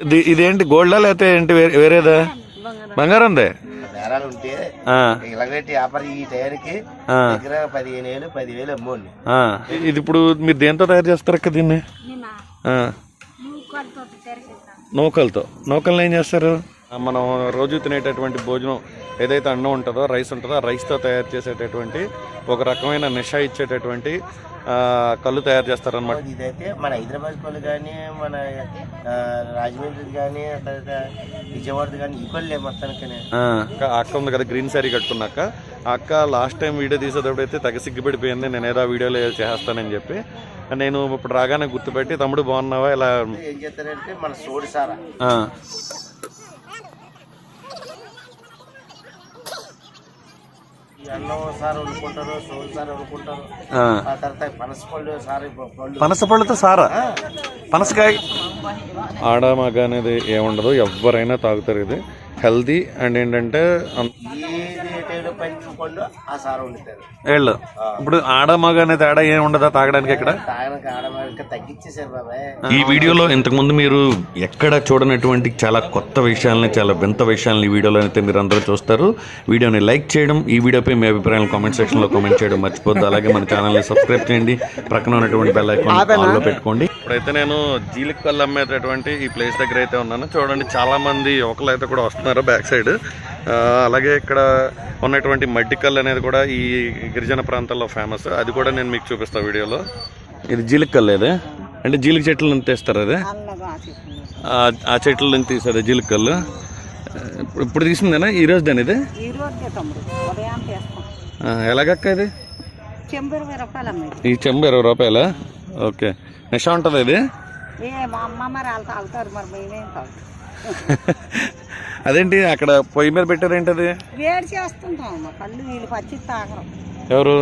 ఇది ఇదేంటి గోల్డా లేకపోతే ఏంటి వేరే- వేరేదా? బంగారందే? బేరాలు ఉంటే ఆ, ఇలాగట్టి వ్యాపారం ఈ టైర్కి ఆ, దగ్గర పదిహేను వేలు పదివేలు అమ్మోండి ఆ. ఇది ఇప్పుడు మీరు దేంతో తయారు చేస్తారు అక్క దీన్ని ఆ, నూకలతో. నూకల్ని ఏం చేస్తారు? మనం రోజు తినేటటువంటి భోజనం ఏదైతే అన్నం ఉంటుందో రైస్ ఉంటుందో ఆ రైస్తో తయారు చేసేటటువంటి ఒక రకమైన నిష ఇచ్చేటటువంటి కళ్ళు తయారు చేస్తారనమాట ఇదైతే మన హైదరాబాద్ పళ్ళు కానీ మన రాజమండ్రి కానీ విజయవాడ కానీ పళ్ళే మొత్తానికి అక్క ఉంది కదా గ్రీన్ శారీ కట్టుకున్నాక అక్క. లాస్ట్ టైం వీడియో తీసేటప్పుడు అయితే తెగ సిగ్గుపడిపోయింది నేను ఏదో వీడియోలో చేస్తానని చెప్పి. నేను ఇప్పుడు రాగానే గుర్తుపెట్టి తమ్ముడు బాగున్నావా? ఇలా ఏం చేస్తారంటే మన సోడి సారా ఆ, ఈ అన్నం సార్ వండుకుంటారు సోడి సార్ వండుకుంటారు ఆ. ఆ తర్వాత పనస పళ్ళు సార్ పళ్ళు. పనస పళ్ళతో సారా పనసకాయ. ఆడ మగ అనేది ఏముండదు ఎవరైనా తాగుతారు ఇది. హెల్దీ అండ్ ఏంటంటే పళ్ళు ఆ సార్ వండుతారు ఇప్పుడు ఆడ మగ అనే తేడా ఏం ఉండదా తాగడానికి ఇక్కడ? తాగడానికి ఆడవాళ్ళకి తగ్గించేశారు బాబాయ్. ఈ వీడియోలో ఇంతకుముందు మీరు ఎక్కడ చూడనటువంటి చాలా కొత్త విషయాలని చాలా వింత విషయాలని ఈ వీడియోలో అయితే మీరు అందరూ చూస్తారు. వీడియోని లైక్ చేయడం ఈ వీడియోపై మీ అభిప్రాయాలు కామెంట్ సెక్షన్లో కామెంట్ చేయడం మర్చిపోద్దు అలాగే మన ఛానల్ని సబ్స్క్రైబ్ చేయండి. ప్రక్కన ఉన్నటువంటి బెల్ ఐకాన్ ఆన్లో పెట్టుకోండి. ఇప్పుడైతే నేను జీలిక్ కళ్ళు అమ్మేటటువంటి ఈ ప్లేస్ దగ్గర అయితే ఉన్నాను. చూడండి చాలా మంది యువకులు అయితే కూడా వస్తున్నారు బ్యాక్ సైడ్. అలాగే ఇక్కడ ఉన్నటువంటి మడ్డి కళ్ళు అనేది కూడా ఈ గిరిజన ప్రాంతాల్లో ఫేమస్. అది కూడా నేను మీకు చూపిస్తాను వీడియోలో. ఇది జీలిక్ కళ్ళు ఇది. అంటే జీలిక చెట్ల నుంచి తెస్తారు అది. ఆ- చెట్ల నుంచి తీసారు జీలికల్లు ఇప్పుడు తీసిందేనా? ఈ రోజు దాని ఇది? ఎలాగక్క ఇది? ఈ చెంబు ఇరవై రూపాయలా? ఓకే. నిష ఉంటుంది ఇది? అదేంటి అక్కడ పొయ్యి మీద పెట్టారేంటి అది వేడి చేస్తుంటాం పచ్చి తాగరం. ఎవరు?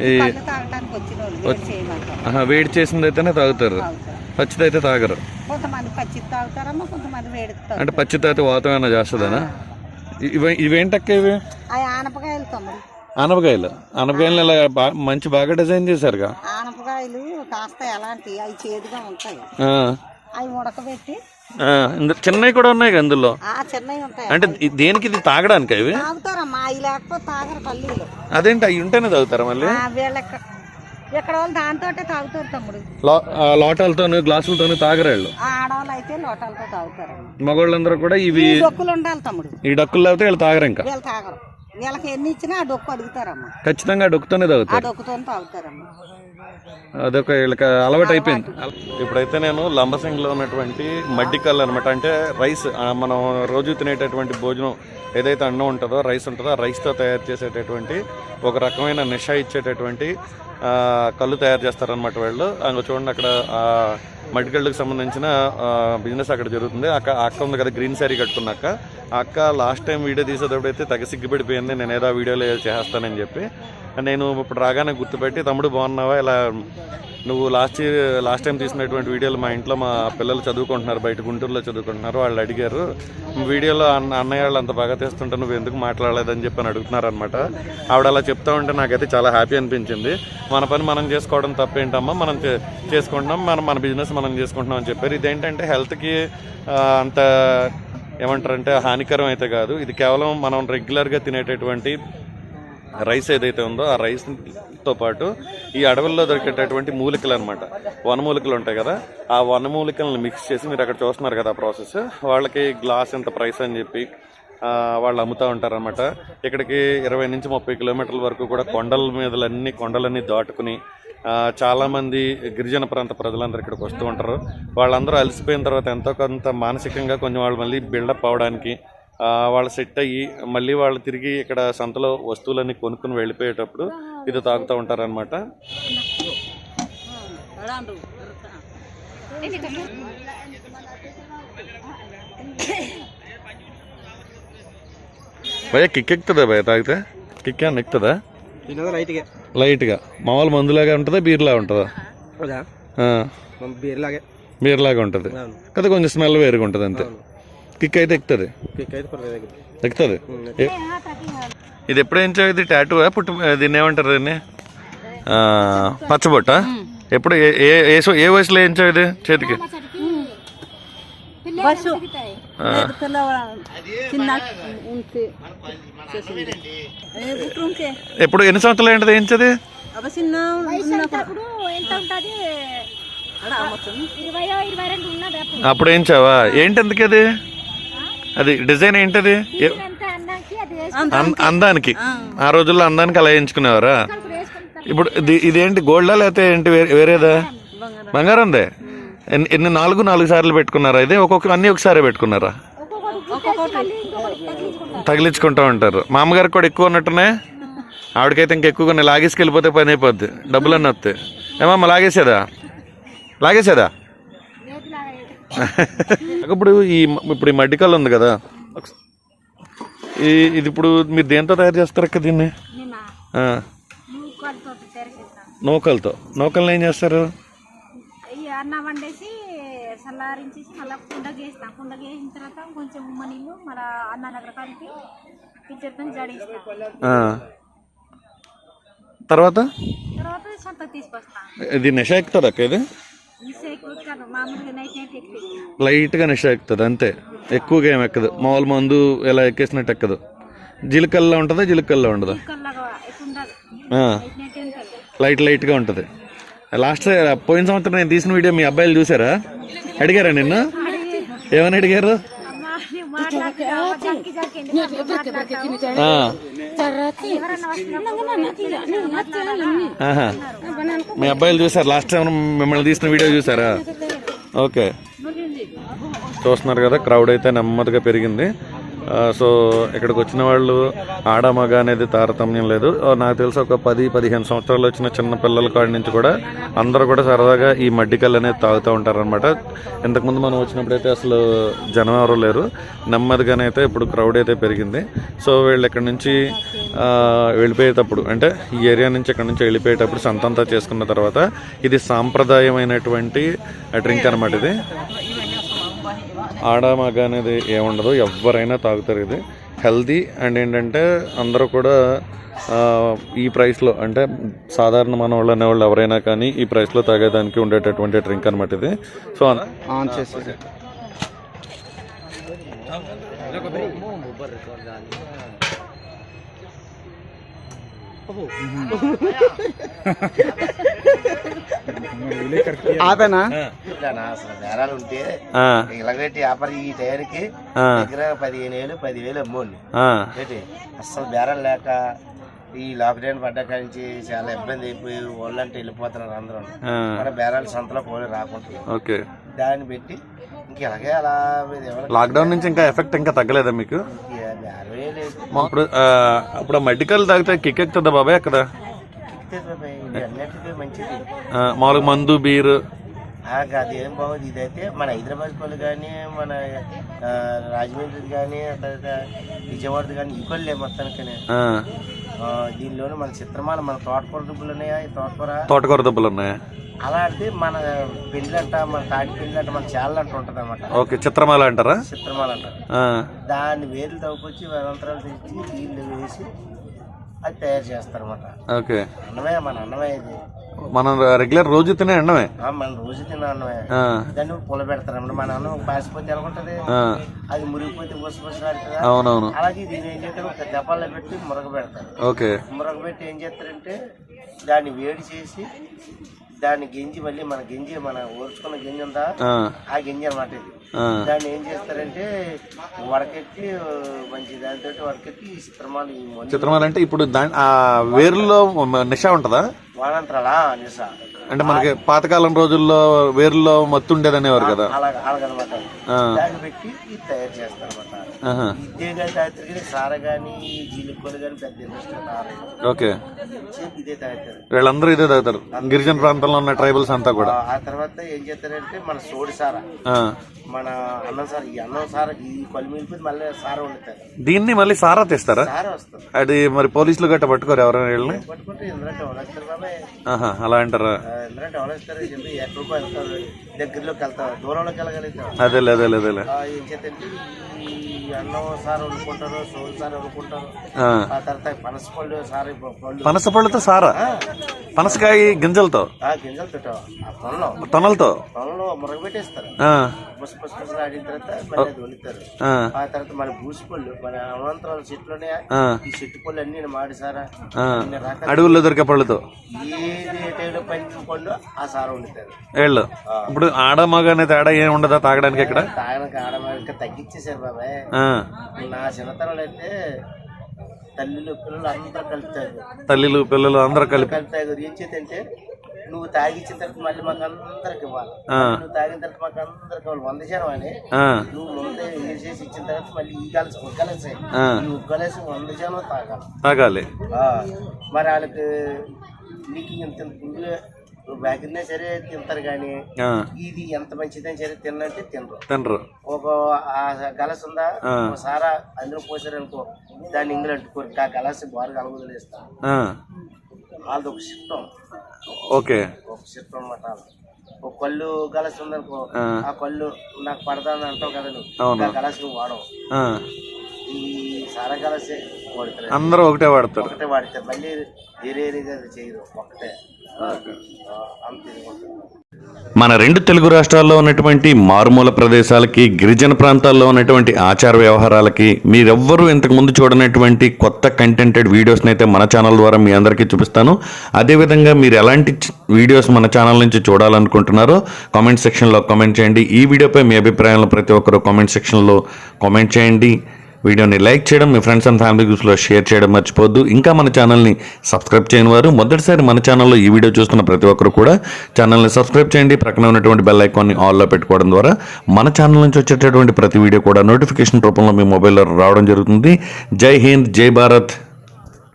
ఈ తాగడానికి వచ్చిన వాళ్ళు వేడి చేయమంటారు. ఆహా, వేడి చేసింది అయితేనే తాగుతారు. తాగుతారు. పచ్చిది అయితే తాగరు. కొంతమంది పచ్చి తాగుతారమ్మా కొంతమంది వేడి తాగుతారు. అంటే పచ్చి తాగితే వాతం ఏమైనా చేస్తుందనా ఇవి ఇవేంటక్క ఇవి? అవి ఆనపకాయలు తమ్ముడు. ఆనపకాయలు. ఆనపకాయలు ఇలా బా మంచి బాగా డిజైన్ చేశారుగా? ఆనపకాయలు కాస్త ఎలాంటి అవి చేదుగా ఉంటాయి. ఆ, అవి ఉడకబెట్టి ఆ, చిన్నవి కూడా ఉన్నాయి అందులో ఆ అంటే దేనికి ఇది తాగడానికి అవి అదేంటి అవి ఉంటేనే తాగుతారా మళ్ళీ? ఆ, వీళ్ళ దాంతో తాగుతారు తమ్ముడు. లో- ఆ లోటాలతోను గ్లాసులతోను తాగరాళ్ళు ఆ ఆడవాళ్ళు అయితే లోటాలతో తాగుతారు. మగవాళ్ళందరూ కూడా ఇవి ఈ డొక్కులు ఉండాలి తమ్ముడు. ఈ డక్కులు తాగితే వీళ్ళు తాగరు ఇంకా? వీళ్ళు తాగరు. వీళ్ళకి ఎన్ని ఇచ్చినా ఆ డొక్కు అడుగుతారమ్మా. ఖచ్చితంగా ఆ డొక్కుతోనే ఆ తాగుతారు డొక్కుతో తాగుతారమ్మా. అదొక వీళ్ళకి అలవాటు అయిపోయింది. ఇప్పుడైతే నేను లంబసింగ్లో ఉన్నటువంటి మడ్డి కళ్ళు అనమాట అంటే రైస్ మనం రోజు తినేటటువంటి భోజనం ఏదైతే అన్నం ఉంటుందో రైస్ ఉంటుందో ఆ రైస్తో తయారు చేసేటటువంటి ఒక రకమైన నిష ఇచ్చేటటువంటి కళ్ళు తయారు చేస్తారనమాట వాళ్ళు. అంగ చూడండి అక్కడ ఆ మడ్డి సంబంధించిన బిజినెస్ అక్కడ జరుగుతుంది. అక్క అక్క ఉంది కదా గ్రీన్ శారీ కట్టుకున్నాక అక్క. లాస్ట్ టైం వీడియో తీసేటప్పుడు అయితే తెగ సిగ్గుపడిపోయింది. నేను ఏదో వీడియోలో చేస్తానని చెప్పి. నేను ఇప్పుడు రాగానే గుర్తుపెట్టి తమ్ముడు బాగున్నావా? ఇలా నువ్వు లాస్ట్ ఇయర్ లాస్ట్ టైం తీసినటువంటి వీడియోలు మా ఇంట్లో మా పిల్లలు చదువుకుంటున్నారు బయట గుంటూరులో చదువుకుంటున్నారు వాళ్ళు అడిగారు వీడియోలో అన్న అన్నయ్య వాళ్ళు అంత బాగా తీస్తుంటే నువ్వు ఎందుకు మాట్లాడలేదని చెప్పి అని అడుగుతున్నారు అనమాట ఆవిడ అలా చెప్తా ఉంటే నాకైతే చాలా హ్యాపీ అనిపించింది. మన పని మనం చేసుకోవడం తప్పేంటమ్మా? మనం చేసుకుంటున్నాం మనం మన బిజినెస్ మనం చేసుకుంటున్నాం అని చెప్పారు. ఇదేంటంటే హెల్త్కి అంత ఏమంటారంటే హానికరం అయితే కాదు. ఇది కేవలం మనం రెగ్యులర్గా తినేటటువంటి రైస్ ఏదైతే ఉందో ఆ రైస్తో పాటు ఈ అడవుల్లో దొరికేటటువంటి మూలికలు అనమాట వనమూలికలు ఉంటాయి కదా ఆ వనమూలికలను మిక్స్ చేసి మీరు అక్కడ చూస్తున్నారు కదా ఆ ప్రాసెస్ వాళ్ళకి గ్లాస్ ఎంత ప్రైస్ అని చెప్పి వాళ్ళు అమ్ముతూ ఉంటారనమాట ఇక్కడికి ఇరవై నుంచి ముప్పై కిలోమీటర్ల వరకు కూడా కొండల మీదలన్నీ కొండలన్నీ దాటుకుని చాలామంది గిరిజన ప్రాంత ప్రజలందరూ ఇక్కడికి వస్తూ ఉంటారు. వాళ్ళందరూ అలసిపోయిన తర్వాత ఎంతో కొంత మానసికంగా కొంచెం వాళ్ళు మళ్ళీ బిల్డప్ అవడానికి వాళ్ళు సెట్ అయ్యి మళ్ళీ వాళ్ళు తిరిగి ఇక్కడ సంతలో వస్తువులన్నీ కొనుక్కుని వెళ్ళిపోయేటప్పుడు ఇది తాగుతూ ఉంటారనమాట భయ కిక్ ఎక్కుతుందా భయ తాగితే? కిక్ ఏమన్నా ఎక్కుతుందా? లైట్గా? లైట్గా. మామూలు మందులాగా ఉంటుందా బీర్లా ఉంటుందా? బీర్లాగా. ఉంటుంది. కదా కొంచెం స్మెల్ వేరుగా ఉంటుంది అంతే. కిక్ అయితే ఎక్కుతుంది ఎక్కుతుంది ఇది ఎప్పుడు వేయించావు ఇది టాటూ పుట్టు దీన్ని ఏమంటారు దీన్ని? పచ్చబొట్ట? ఎప్పుడు ఏ ఏ వయసులో వేయించావు ఇది చేతికి? బస్సు ఎప్పుడు ఎన్ని సంవత్సరాలు ఏంటిది ఏంటది అప్పుడు అప్పుడు. ఏంచావా ఏంటి ఎందుకు అది డిజైన్ ఏంటది? అందానికి. ఆ రోజుల్లో అందానికి అలా ఎంచుకునేవారా ఇప్పుడు ఇది ఇదేంటి గోల్డా లేకపోతే ఏంటి వేరే- వేరేదా? బంగారందే. ఎన్ని ఎన్ని నాలుగు నాలుగు సార్లు పెట్టుకున్నారా ఇది? ఒక్కొక్క అన్ని ఒకసారి పెట్టుకున్నారా? తగిలించుకుంటా ఉంటారు. మా అమ్మగారికి కూడా ఎక్కువ ఉన్నట్టునే ఆవిడకైతే ఇంకా ఎక్కువగా. లాగేసుకెళ్ళిపోతే పని అయిపోద్ది. డబ్బులు అన్నీ వస్తాయి. ఏమమ్మా లాగేసేదా? లాగేసేదా? ఇప్పుడు ఈ ఇప్పుడు ఈ మడ్డికల్ ఉంది కదా. ఈ ఇది ఇప్పుడు మీరు దేంతో తయారు చేస్తారు అక్క దీన్ని? నూకలతో నూకల్ని ఏం చేస్తారు? ఈ అన్నం వండేసి చల్లారించేసి మళ్ళీ కుండకి వేస్తాం కుండకి వేసిన తర్వాత కొంచెం ఉమ్మ నీళ్ళు మళ్ళీ అన్న దగ్గర కలిపి పిచ్చర్తో జడిస్తాం. ఆ. తర్వాత? తర్వాత సంతకు తీసుకొస్తాం. ఇది నిష ఎక్కుతుంది అక్క ఇది? మిస్ ఎక్కువ మామూలుగా నైట్ నైట్ ఎక్కువ లైట్గా నిష ఎక్కుతుంది అంతే. ఎక్కువగా ఏం ఎక్కదు. మామూలు మందు ఎలా ఎక్కేసినట్టు ఎక్కదు. జిలకల్లా ఉంటుందా జిలకల్లా ఉండదా? లైట్ లైట్గా ఉంటుంది. లాస్ట్ పోయిన సంవత్సరం నేను తీసిన వీడియో మీ అబ్బాయిలు చూసారా? అడిగారా నిన్ను? ఏమని అడిగారు? మీ అబ్బాయిలు చూసారు. లాస్ట్ టైం మిమ్మల్ని తీసిన వీడియో చూసారా? ఓకే. చూస్తున్నారు కదా క్రౌడ్ అయితే నెమ్మదిగా పెరిగింది. సో ఇక్కడికి వచ్చిన వాళ్ళు ఆడ మగ అనేది తారతమ్యం లేదు. నాకు తెలిసి ఒక పది పదిహేను సంవత్సరాలు వచ్చిన చిన్న పిల్లల కాడి నుంచి కూడా అందరూ కూడా సరదాగా ఈ మడ్డికల్ అనేది తాగుతూ ఉంటారనమాట ఇంతకుముందు మనం వచ్చినప్పుడు అయితే అసలు జనం ఎవరు లేరు. నెమ్మదిగానైతే ఇప్పుడు క్రౌడ్ అయితే పెరిగింది. సో వీళ్ళు ఇక్కడ నుంచి వెళ్ళిపోయేటప్పుడు అంటే ఈ ఏరియా నుంచి ఇక్కడ నుంచి వెళ్ళిపోయేటప్పుడు సంతంతా చేసుకున్న తర్వాత ఇది సాంప్రదాయమైనటువంటి డ్రింక్ అనమాట ఇది. ఆడ మగ అనేది ఏముండదు ఎవరైనా తాగుతారు ఇది. హెల్దీ అండ్ ఏంటంటే అందరూ కూడా ఆ, ఈ ప్రైస్లో అంటే సాధారణ మన వాళ్ళు అనేవాళ్ళు ఎవరైనా కానీ ఈ ప్రైస్లో తాగేదానికి ఉండేటటువంటి డ్రింక్ అనమాట ఇది. సో ఆన్ చేసి ఆపేనా? అసలు బేరాలు ఉంటే ఆ, ఇలాగట్టి వ్యాపారి ఈ టైర్కి ఆ, దగ్గర పదిహేను వేలు పదివేలు అమ్మోండి ఆ, ఏంటి? అస్సలు బేరం లేక ఈ లాక్డౌన్ పడ్డ నుంచి చాలా ఇబ్బంది అయిపోయి వాళ్ళంటే వెళ్ళిపోతున్నారు అందరూ. మన బేరాలు సంతలో పోయి రాకుండా ఓకే. దాన్ని పెట్టి ఇంక ఇలాగే అలా లాక్డౌన్ నుంచి ఇంకా ఎఫెక్ట్ ఇంకా తగ్గలేదా మీకు? మా ఇప్పుడు ఆ, అప్పుడు మెడికల్ తాగితే కిక్ ఎక్కుతుందా బాబాయ్ అక్కడ? మామూలుగా మందు బీర్. అది ఏం బాగుంది ఇదైతే మన హైదరాబాద్ వాళ్ళు కానీ మన రాజమండ్రి కానీ తర్వాత విజయవాడ కానీ ఇవ్వలే మొత్తానికనే. దీనిలోనే మన చిత్రమాల మన తోటకూర దుబ్బులు ఉన్నాయా ఈ తోటకూర? తోటకూర దెబ్బలు ఉన్నాయా అలాంటిది మన పెళ్ళంట మన తాటి పెళ్ళంట మన చాలా అంట ఉంటుంది అనమాట ఓకే చిత్రమాల అంటారా? చిత్రమాల అంట ఆ, దాన్ని వేలు తవ్వుకొచ్చి వేరంతరాలు తెచ్చి నీళ్ళు వేసి అది తయారు చేస్తారన్నమాట. ఓకే. అన్నమే మన అన్నమే ఇది. మనం రెగ్యులర్ రోజు తినే అండమే ఆ, మన రోజు తిన్న అన్నమే. ఆ, దాన్ని పుల పెడతారన్నమాట మన అన్నం పాసిపోతే ఎలా ఉంటుంది ఆ, అది మురిగిపోతే బుస బుస ఆడుతుందా అవునవును. అలాగే దీన్ని ఏం చేస్తారు? ఒక దెబ్బల్లో పెట్టి మురగ పెడతారు ఓకే. మురగ పెట్టి ఏం చేస్తారంటే దాన్ని వేడి చేసి దాన్ని గింజి మళ్ళీ మన గింజి మన ఓర్చుకున్న గింజ ఉందా? ఆ, గింజ అనమాట ఇది. దాన్ని ఏం చేస్తారంటే వడకెట్టి మంచి దాంతో వడకెట్టి ఈ చిత్రమాలు చిత్రమాల అంటే ఇప్పుడు వేరులో నిషా ఉంటుందా? వాడంటారా నిస అంటే మనకి పాతకాలం రోజుల్లో వేరులో మత్తు ఉండేదనేవారు కదా అలాగ అలాగనమాట ఆ, దాన్ని పెట్టి ఇది తయారు చేస్తారన్నమాట. ఆహా, ఇదే కానీ తాగుతారు కానీ సార కానీ జీలికలు కానీ పెద్ద ఇంట్రెస్ట్ తాగలేదు ఓకే. ఇదే వీళ్ళందరూ ఇదే తాగుతారు గిరిజన ప్రాంతంలో ఉన్న ట్రైబల్స్ అంతా కూడా. ఆ- తర్వాత ఏం చేస్తారంటే మన సోడి సార. మన అన్నం సార ఈ అన్నం సార ఈ మిగిలిపోతే మళ్ళీ సార వండుతారు. దీన్ని మళ్ళీ సారా తీస్తారా? సార వస్తుంది. అది మరి పోలీసులు గట్ట పట్టుకోరు ఎవరైనా వీళ్ళని? పట్టుకుంటే ఎందుకంటే అలా అంటారా? ఎందుకంటే వడస్తారు చెప్పి ఎక్కడికో వెళ్తారు దగ్గరలోకి వెళ్తారు దూరంలోకి వెళ్ళగలుగుతాం అదేలే అదేలే అదేలే. ఆ, ఏం ఈ అన్నం సార్ వండుకుంటారు సోలు సార్ వండుకుంటారు. ఆ. ఆ తర్వాత పనస పళ్ళు సార్ ఈ పళ్ళు. పనస పళ్ళతో సారా? ఆ, పనసకాయ గింజలతో? ఆ గింజలు తింటాం. ఆ తొనలతో? పొలంలో మురగ పెట్టేస్తారు ఆ, ఆడిన తర్వాత మళ్ళీ అది వండుతారు ఆ, తర్వాత మన ఈ చెట్టు పళ్ళు అన్ని మాడి సారా ఆ. ఇన్ని రకాల అడవుల్లో దొరికే పళ్ళతో? ఏది టైంలో పంచిన పళ్ళు ఆ సార వండుతారు ఏళ్ళు? ఇప్పుడు ఆడ మగ అనే తేడా ఏం ఉండదా తాగడానికి ఇక్కడ? తాగడానికి ఇంకా తగ్గించేశారు బాబాయ్. ఆ, నా చిన్నతనంలో అయితే తల్లులు పిల్లలు అందరూ కలుపుతారు తల్లిలు పిల్లలు అందరూ కలిపి? కలుపుతారు ఏం చేతంటే నువ్వు తాగిచ్చిన తర్వాత మళ్ళీ మాకు అందరికి ఇవ్వాలి. నువ్వు తాగిన తర్వాత మాకు అందరికి ఇవ్వాలి. వంద జనం అని. నువ్వు చేసి ఇచ్చిన తర్వాత మళ్ళీ ఈ కలిసి ఆ. ఈ ఉగ్గలేసి వంద జనం తాగాలి. తాగాలి. మరి వాళ్ళకి నీకు ఇంత పుండు సరే తింటారు కానీ ఇది ఎంత మంచిదని సరే తిన్నంటే తినరు. తినరు. ఒక ఆ గలస్ ఉందా? ఆ. ఒక సారా అందులో పోసారనుకో దాన్ని ఇంగ్లీష్ అంటుకోరు. ఆ గలాస్ బాగా కలగొదిలేస్తారు ఆ, వాళ్ళది ఒక సిస్టం ఓకే. ఒక సిస్టం అనమాట ఒక కళ్ళు గలస్ ఉందనుకో ఆ. కళ్ళు నాకు పడతాను అంటావు కదా నువ్వు. గలాస్ నువ్వు వాడవు. ఈ సారా గలసే వాడతారు అందరూ ఒకటే వాడతారు. ఒకటే వాడతారు మళ్ళీ వేరే చేయరు ఒకటే అంతే. మన రెండు తెలుగు రాష్ట్రాల్లో ఉన్నటువంటి మారుమూల ప్రదేశాలకి గిరిజన ప్రాంతాల్లో ఉన్నటువంటి ఆచార వ్యవహారాలకి మీరెవ్వరూ ఇంతకుముందు చూడనటువంటి కొత్త కంటెంటెడ్ వీడియోస్ని అయితే మన ఛానల్ ద్వారా మీ అందరికీ చూపిస్తాను. అదేవిధంగా మీరు ఎలాంటి వీడియోస్ మన ఛానల్ నుంచి చూడాలనుకుంటున్నారో కామెంట్ సెక్షన్లో కామెంట్ చేయండి. ఈ వీడియోపై మీ అభిప్రాయాలను ప్రతి ఒక్కరూ కామెంట్ సెక్షన్లో కామెంట్ చేయండి. వీడియోని లైక్ చేయడం మీ ఫ్రెండ్స్ అండ్ ఫ్యామిలీ గ్రూప్స్లో షేర్ చేయడం మర్చిపోద్దు ఇంకా మన ఛానల్ని సబ్స్క్రైబ్ చేయని వారు మొదటిసారి మన ఛానల్లో ఈ వీడియో చూస్తున్న ప్రతి ఒక్కరు కూడా ఛానల్ని సబ్స్క్రైబ్ చేయండి. ప్రక్కన ఉన్నటువంటి బెల్ ఐకాన్ని ఆల్లో పెట్టుకోవడం ద్వారా మన ఛానల్ నుంచి వచ్చేటటువంటి ప్రతి వీడియో కూడా నోటిఫికేషన్ రూపంలో మీ మొబైల్లో రావడం జరుగుతుంది. జై హింద్ జై భారత్.